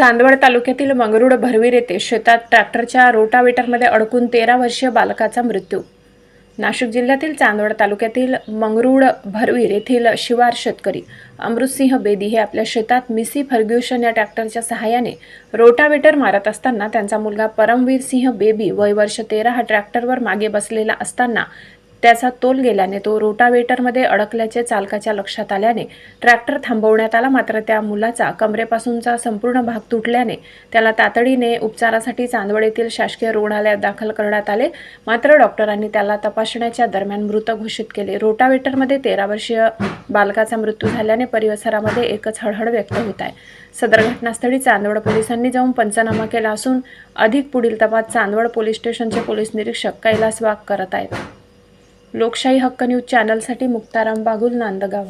चांदवड तालुक्यातील मंगरुड भरवीर येथे शेतात ट्रॅक्टरच्या रोटावेटरमध्ये अडकून तेरा वर्षीय बालकाचा मृत्यू. नाशिक जिल्ह्यातील चांदवड तालुक्यातील मंगरुड भरवीर येथील शिवार शेतकरी अमृतसिंह बेदी हे आपल्या शेतात मिसी फर्ग्युशन या ट्रॅक्टरच्या सहाय्याने रोटावेटर मारत असताना त्यांचा मुलगा परमवीर सिंह बेबी वय वर्ष तेरा हा ट्रॅक्टरवर मागे बसलेला असताना त्याचा तोल गेल्याने तो रोटावेटरमध्ये अडकल्याचे चालकाच्या लक्षात आल्याने ट्रॅक्टर थांबवण्यात आला. मात्र त्या मुलाचा कमरेपासूनचा संपूर्ण भाग तुटल्याने त्याला तातडीने उपचारासाठी चांदवड येथील शासकीय रुग्णालयात दाखल करण्यात आले. मात्र डॉक्टरांनी त्याला तपासण्याच्या दरम्यान मृत घोषित केले. रोटावेटरमध्ये तेरा वर्षीय बालकाचा मृत्यू झाल्याने परिसरामध्ये एकच हळहळ व्यक्त होत आहे. सदर घटनास्थळी चांदवड पोलिसांनी जाऊन पंचनामा केला असून अधिक पुढील तपास चांदवड पोलीस स्टेशनचे पोलीस निरीक्षक कैलास वाघ करत आहेत. लोकशाही हक्क न्यूज चॅनलसाठी मुक्ताराम बागुल नांदगाव.